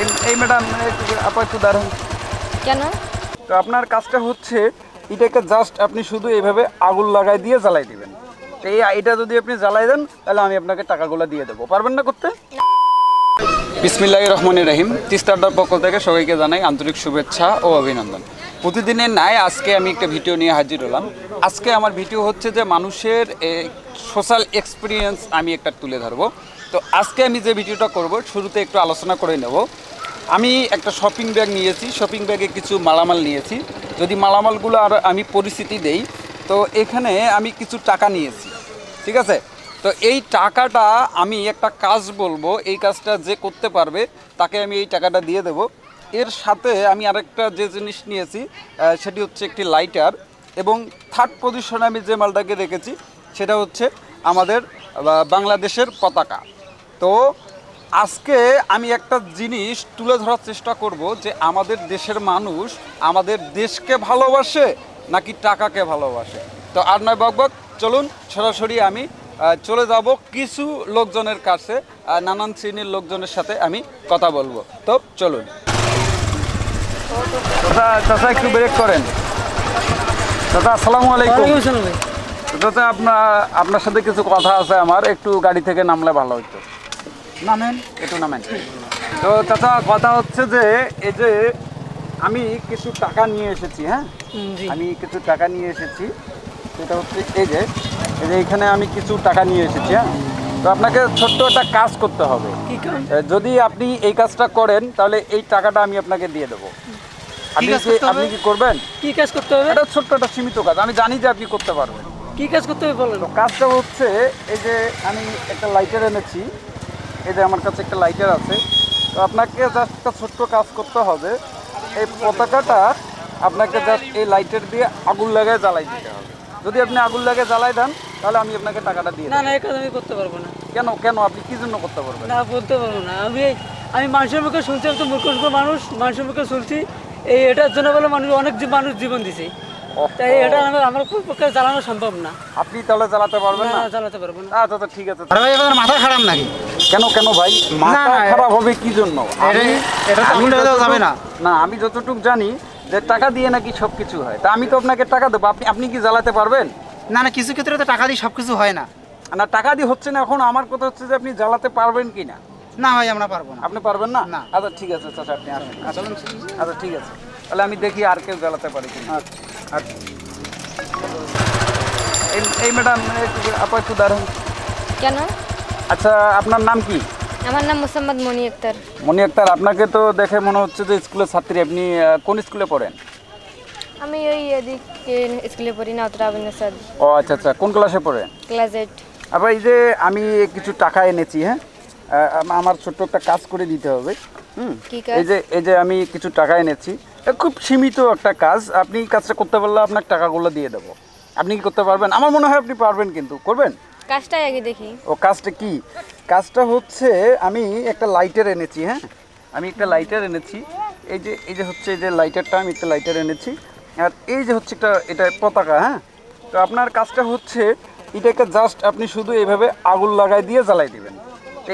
এই- ম্যাডাম আপা একটু দাঁড়ান। কেন? তো আপনার কাজটা হচ্ছে এটাকে জাস্ট আপনি শুধু এইভাবে আগুন লাগাই দিয়ে জ্বালাই দিবেন। তো এই এটা যদি আপনি জ্বালাই দেন তাহলে আমি আপনাকে টাকাগুলো দিয়ে দেবো। পারবেন না করতে? বিসমিল্লাহ রহমান রহিম। তিস্তারদার পক্ষ থেকে সবাইকে জানাই আন্তরিক শুভেচ্ছা ও অভিনন্দন। প্রতিদিনের ন্যায় আজকে আমি একটা ভিডিও নিয়ে হাজির হলাম। আজকে আমার ভিডিও হচ্ছে যে মানুষের সোশ্যাল এক্সপিরিয়েন্স আমি একটা তুলে ধরবো। তো আজকে আমি যে ভিডিওটা করব, শুরুতে একটু আলোচনা করে নেব। আমি একটা শপিং ব্যাগ নিয়েছি শপিং ব্যাগে কিছু মালামাল নিয়েছি। যদি মালামালগুলো আর আমি পরিস্থিতি দেই, তো এখানে আমি কিছু টাকা নিয়েছি, ঠিক আছে? তো এই টাকাটা আমি একটা কাজ বলব, এই কাজটা যে করতে পারবে, তাকে আমি এই টাকাটা দিয়ে দেব। এর সাথে আমি আরেকটা যে জিনিস নিয়েছি সেটি হচ্ছে একটি লাইটার এবং থার্ড পজিশনে আমি যে মালটাকে রেখেছি সেটা হচ্ছে আমাদের বাংলাদেশের পতাকা। তো আজকে আমি একটা জিনিস তুলে ধরার চেষ্টা করব যে আমাদের দেশের মানুষ আমাদের দেশকে ভালোবাসে নাকি টাকাকে ভালোবাসে। তো আর নয় বকবক চলুন সরাসরি আমি চলে যাব কিছু লোকজনের কাছে নানান শ্রেণির লোকজনের সাথে আমি কথা বলব। তো চলুন। চাচা একটু ব্রেক করেন। চাচা আসসালামু আলাইকুম। চাচা আপনার আপনার সাথে কিছু কথা আছে আমার একটু গাড়ি থেকে নামলে ভালো হতো নামেন একটু নামেন। তো চাচা কথা হচ্ছে যে এই যে আমি কিছু টাকা নিয়ে এসেছি হ্যাঁ? আমি কিছু টাকা নিয়ে এসেছি। সেটা হচ্ছে এই যে এই যে এখানে আমি কিছু টাকা নিয়ে এসেছি হ্যাঁ? তো আপনাকে ছোট্ট একটা কাজ করতে হবে। যদি আপনি এই কাজটা করেন তাহলে এই টাকাটা আমি আপনাকে দিয়ে দেবো। আপনি কাজ কি আপনি কি করবেন? কি কাজ করতে হবে? এটা ছোট্ট একটা সীমিত কাজ। আমি জানি যে আপনি করতে পারবেন। কি কাজ করতে হবে বলেন? কাজটা হচ্ছে এই যে আমি একটা লাইটার এনেছি। এই যে আমার কাছে একটা লাইটার আছে। তো আপনাকে জাস্ট একটা ছোট্ট কাজ করতে হবে। এই পতাকাটা আপনাকে জাস্ট এই লাইটার দিয়ে আগুন লাগায় জ্বালাই দিতে হবে। যদি আপনি আগুন লাগিয়ে জ্বালাই দেন তাহলে আমি আপনাকে টাকাটা দিই না না এই কাজ আমি করতে পারব না। কেন কেন? আপনি কি জন্য করতে পারবেন? না বলতে পারব না। আমি আমি মানুষের মুখে শুনছি আমি তো মূর্খ মানুষ মানুষের মুখে শুনছি। এই এটার জন্য বলে মানুষ অনেক মানুষ জীবন দিছে। তাই এটা আমার আমার পক্ষে চালানো সম্ভব না। আপনি তাহলে জ্বালাতে পারবেন না জ্বালাতে পারবেন না। আচ্ছা আচ্ছা ঠিক আছে। ভাই মাথা খারাপ নাকি? কেন কেন ভাই? মাথা খারাপ হবে কি জন্য? যাবে না। না আমি যতটুকু জানি যে টাকা দিয়ে নাকি সব কিছু হয়। তা আমি তো আপনাকে টাকা দেবো। আপনি আপনি কি জ্বালাতে পারবেন? না না কিছু ক্ষেত্রে তো টাকা দিয়ে সব কিছু হয় না। না টাকা দিয়ে হচ্ছে না। এখন আমার কথা হচ্ছে যে আপনি জ্বালাতে পারবেন কি না? না ভাই আমরা পারব না। আপনি পারবেন না? না। আচ্ছা ঠিক আছে চাচা আপনি আসেন। চলুন। আচ্ছা ঠিক আছে। তাহলে আমি দেখি আর কেউ জ্বালাতে পারি কিনা আচ্ছা। এই- এই ম্যাডাম আপা একটু দাঁড়ান। কেন? আচ্ছা আপনার নাম কি? আমার নাম মোসাম্মদ মনি আক্তার। মনি আক্তার আপনাকে তো দেখে মনে হচ্ছে যে স্কুলের ছাত্রী আপনি কোন স্কুলে পড়েন? আমি ওই এদিকে স্কুলে পড়ি না অতটা আবিনাসাদ ও আচ্ছা আচ্ছা কোন ক্লাসে পড়েন? Class eight. আবার এই যে আমি কিছু টাকা এনেছি হ্যাঁ? আমার ছোট্ট একটা কাজ করে দিতে হবে হুম? কি কাজ? এই যে এই যে আমি কিছু টাকা এনেছি খুব সীমিত একটা কাজ আপনি কাজটা করতে পারলে আপনার টাকাগুলো দিয়ে দেবো। আপনি কি করতে পারবেন? আমার মনে হয় আপনি পারবেন কিন্তু করবেন? কাজটাই আগে দেখি। ও কাজটা কি? কাজটা হচ্ছে আমি একটা লাইটার এনেছি হ্যাঁ? আমি একটা লাইটার এনেছি। এই যে এই যে হচ্ছে এই যে লাইটারটা আমি একটা লাইটার এনেছি। আর এই যে হচ্ছে একটা এটা পতাকা হ্যাঁ? তো আপনার কাজটা হচ্ছে এটাকে জাস্ট আপনি শুধু এইভাবে আগুন লাগাই দিয়ে জ্বালাই দিবেন।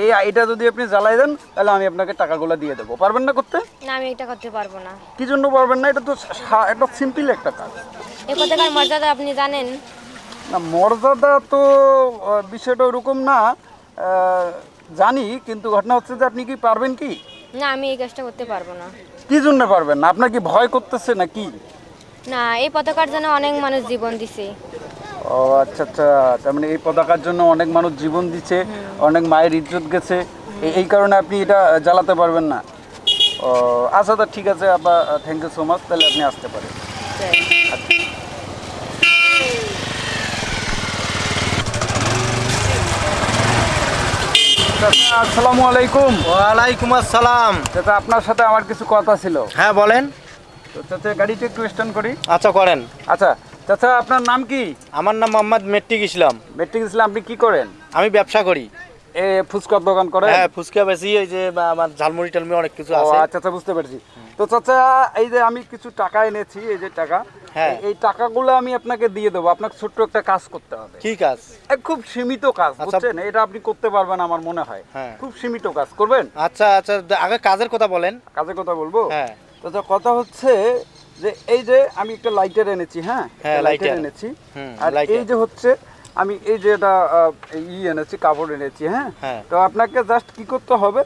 এই এটা যদি আপনি জ্বালাই দেন তাহলে আমি আপনাকে টাকাগুলো দিয়ে দেবো। পারবেন না করতে? না আমি এটা করতে পারব না। কি জন্য পারবেন না? এটা তো একটা সিম্পল একটা কাজ। এই পতাকার মর্যাদা আপনি জানেন? না মর্যাদা তো বিষয়টা ওরকম না জানি কিন্তু ঘটনা হচ্ছে যে আপনি কি পারবেন কি? না আমি এই কাজটা করতে পারব না। কি জন্য পারবেন না? আপনার কি ভয় করতেছে না কি? না এই পতাকার জন্য অনেক মানুষ জীবন দিছে। ও আচ্ছা আচ্ছা তার মানে এই পতাকার জন্য অনেক মানুষ জীবন দিচ্ছে অনেক মায়ের ইজ্জত গেছে। এই কারণে আপনি এটা জ্বালাতে পারবেন না। ও আচ্ছা তা ঠিক আছে আপা থ্যাংক ইউ সো মাচ তাহলে আপনি আসতে পারেন। চাচা, আসসালামু আলাইকুম। ওয়ালাইকুম আসসালাম। চাচা আপনার সাথে আমার কিছু কথা ছিল। হ্যাঁ বলেন। তো চাচা গাড়িটা একটু স্ট্যান্ড করি। আচ্ছা করেন। আচ্ছা চাচা আপনার নাম কি? আমার নাম মোহাম্মদ মেট্রিক ইসলাম। মেট্রিক ইসলাম আপনি কি করেন? আমি ব্যবসা করি। এ ফুচকার দোকান করে? হ্যাঁ ফুচকা বেশি এই যে আমার ঝালমুড়ি টালমুড়ি অনেক কিছু আছে। আচ্ছা আচ্ছা বুঝতে পেরেছি। তো চাচা এই যে আমি কিছু টাকা এনেছি এই যে টাকা হ্যাঁ। এই- টাকাগুলো আমি আপনাকে দিয়ে দেবো। আপনাকে ছোট্ট একটা কাজ করতে হবে। কি কাজ? খুব সীমিত কাজ আচ্ছা। বুঝছেন? এটা আপনি করতে পারবেন আমার মনে হয়। হ্যাঁ। খুব সীমিত কাজ করবেন? আচ্ছা আচ্ছা আগে কাজের কথা বলেন। কাজের কথা বলব? হ্যাঁ। তো কথা হচ্ছে যে এই যে আমি একটা লাইটার এনেছি হ্যাঁ? হ্যাঁ, লাইটার এনেছি। আর এই যে হচ্ছে আমি এই যে এটা ই এনেছি কাপড় এনেছি হ্যাঁ? হ্যাঁ। তো আপনাকে জাস্ট কি করতে হবে?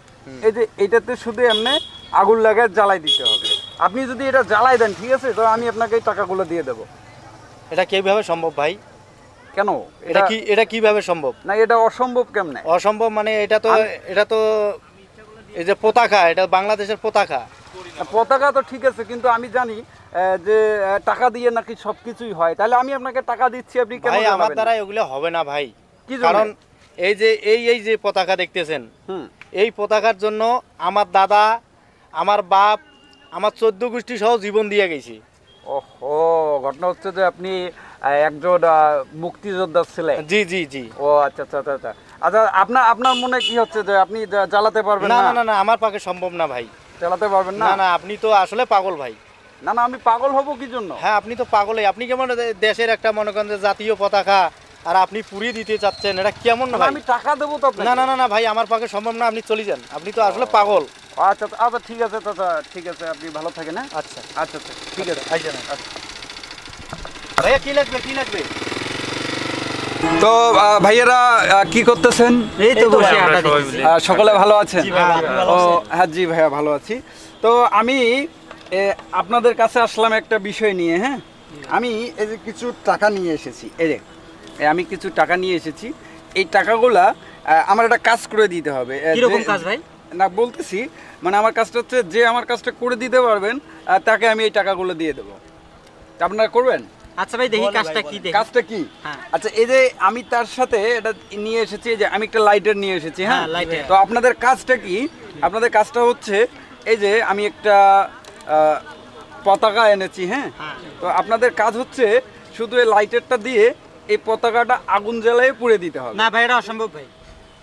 এই যে এইটাতে শুধু এমনি আগুন লাগায় জ্বালাই দিতে হবে। আপনি যদি এটা জ্বালাই দেন ঠিক আছে? তো আমি আপনাকে এই টাকাগুলো দিয়ে দেবো। এটা কীভাবে সম্ভব ভাই? কেন? এটা কি এটা কীভাবে সম্ভব? না এটা অসম্ভব কেমনে? অসম্ভব মানে এটা তো এটা তো এই যে পতাকা এটা বাংলাদেশের পতাকা। পতাকা তো ঠিক আছে কিন্তু আমি জানি যে টাকা দিয়ে নাকি সবকিছুই হয়। তাহলে আমি আপনাকে টাকা দিচ্ছি আপনি কেন ভাই আমার দ্বারা এগুলো হবে না ভাই। কি? কারণ এই যে এই এই যে পতাকা দেখতেছেন এই পতাকার জন্য আমার দাদা আমার বাপ আমার চোদ্দ গোষ্ঠী সহ জীবন দিয়ে গেছি। ওহো ঘটনা হচ্ছে যে আপনি একজন মুক্তিযোদ্ধা ছিলেন। জি জি জি। ও আচ্ছা আচ্ছা আচ্ছা আচ্ছা। আচ্ছা আপনার আপনার মনে কি হচ্ছে যে আপনি জ্বালাতে পারবেন না না? না আমার পক্ষে সম্ভব না ভাই। জ্বালাতে পারবেন না না আপনি তো আসলে পাগল ভাই। না না আমি পাগল হব কি জন্য? হ্যাঁ আপনি তো পাগলই। আপনি কেমন দেশের একটা মনে করেন যে জাতীয় পতাকা আর আপনি পুড়িয়ে দিতে চাচ্ছেন এটা কেমন না আমি টাকা দেবো তো না না না না ভাই আমার পক্ষে সম্ভব না আপনি চলে যান। আপনি তো আসলে পাগল। আচ্ছা আচ্ছা, আচ্ছা ঠিক আছে দাদা ঠিক আছে আপনি ভালো থাকেন হ্যাঁ? আচ্ছা। আচ্ছা আচ্ছা ঠিক আছে। আইসেন। ভাইয়া কি লাগবে কি লাগবে? তো ভাইয়েরা আহ, কি করতেছেন? এই তো বসে। সকলে ভালো আছেন? ও হ্যাঁ জি ভাইয়া ভালো আছি। তো আমি আপনাদের কাছে আসলাম একটা বিষয় নিয়ে হ্যাঁ? আমি এই যে কিছু টাকা নিয়ে এসেছি এই যে আমি কিছু টাকা নিয়ে এসেছি। এই টাকাগুলা আমার একটা কাজ করে দিতে হবে। কীরকম কাজ ভাই? না বলতেছি মানে আমার কাজটা হচ্ছে যে আমার কাজটা করে দিতে পারবেন তাকে আমি এই টাকাগুলো দিয়ে দেবো। তা আপনারা করবেন? আচ্ছা ভাই দেখি কাজটা কি দেখি। কাজটা কি? হ্যাঁ। আচ্ছা এই যে আমি তার সাথে এটা নিয়ে এসেছি এই যে আমি একটা লাইটার নিয়ে এসেছি হ্যাঁ? হ্যাঁ, তো আপনাদের কাজটা কি? আপনাদের কাজটা হচ্ছে এই যে আমি একটা পতাকা এনেছি হ্যাঁ? হ্যাঁ। তো আপনাদের কাজ হচ্ছে শুধু এই লাইটারটা দিয়ে এই পতাকাটা আগুন জ্বালায় পুড়ে দিতে হবে। না ভাই এটা অসম্ভব ভাই।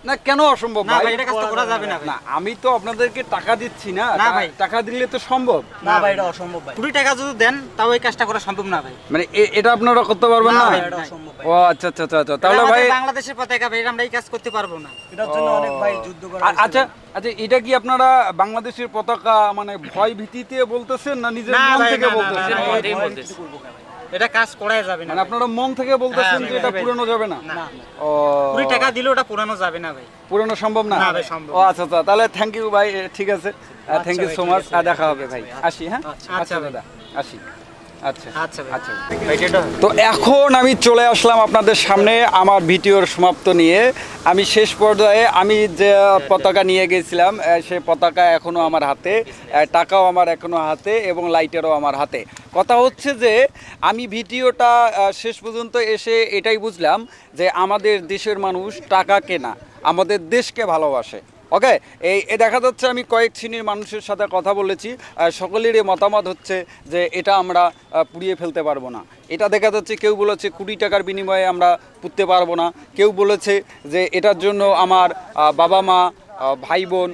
না কেন অসম্ভব না ভাই? ভাই এটা কাজটা করা যাবে না না আমি তো আপনাদেরকে টাকা দিচ্ছি না। না ভাই। টাকা দিলে তো সম্ভব। না ভাই এটা অসম্ভব ভাই। কুড়ি টাকা যদি দেন তাও এই কাজটা করা সম্ভব না ভাই। মানে এটা আপনারা করতে পারবেন না না? ভাই, এটা অসম্ভব ভাই। ও আচ্ছা আচ্ছা আচ্ছা আচ্ছা। তাহলে ভাই বাংলাদেশের পতাকা ভাই আমরা এই কাজ করতে পারব না। এটার জন্য অনেক ভাই যুদ্ধ করা আচ্ছা আচ্ছা এটা কি আপনারা বাংলাদেশের পতাকা মানে ভয় ভীতিতে বলতেছেন না নিজের না মন ভাই, থেকে না, না, বলতেছেন? এটা কাজ করাই যাবে না মানে আপনারা মন থেকে বলতেছেন হ্যাঁ, যে এটা। পুরানো যাবে না? ও। কুড়ি টাকা দিলে ওটা পুরানো যাবে না ভাই। পুরানো সম্ভব না? না ভাই, সম্ভব ও আচ্ছা আচ্ছা তাহলে থ্যাংক ইউ ভাই ঠিক আছে। থ্যাংক ইউ সো মাচ দেখা হবে ভাই। আসি হ্যাঁ? আচ্ছা দাদা আসি। আচ্ছা আচ্ছা। আচ্ছা তো এখন আমি চলে আসলাম আপনাদের সামনে আমার ভিডিওর সমাপ্ত নিয়ে। আমি শেষ পর্যায়ে আমি যে পতাকা নিয়ে গেছিলাম সে পতাকা এখনও আমার হাতে। টাকাও আমার এখনও হাতে এবং লাইটারও আমার হাতে। কথা হচ্ছে যে, আমি ভিডিওটা শেষ পর্যন্ত এসে এটাই বুঝলাম যে আমাদের দেশের মানুষ টাকা কেনা, আমাদের দেশকে ভালোবাসে। ওকে? এই দেখা যাচ্ছে আমি কয়েক শ্রেণির মানুষের সাথে কথা বলেছি সকলেরই মতামত হচ্ছে যে এটা আমরা পুড়িয়ে ফেলতে পারব না। এটা দেখা যাচ্ছে কেউ বলেছে কুড়ি টাকার বিনিময়ে আমরা পুড়তে পারব না, কেউ বলেছে যে এটার জন্য আমার বাবা মা ভাই বোন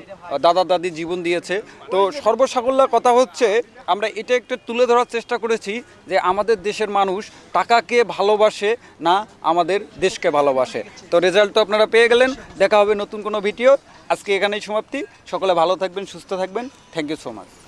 দাদা দাদি জীবন দিয়েছে। তো সর্বসাকল্যার কথা হচ্ছে, আমরা এটা একটু তুলে ধরার চেষ্টা করেছি যে আমাদের দেশের মানুষ টাকাকে ভালোবাসে না আমাদের দেশকে ভালোবাসে। তো রেজাল্ট তো আপনারা পেয়ে গেলেন। দেখা হবে নতুন কোনো ভিডিও আজকে এখানেই সমাপ্তি। সকলে ভালো থাকবেন, সুস্থ থাকবেন। Thank you so much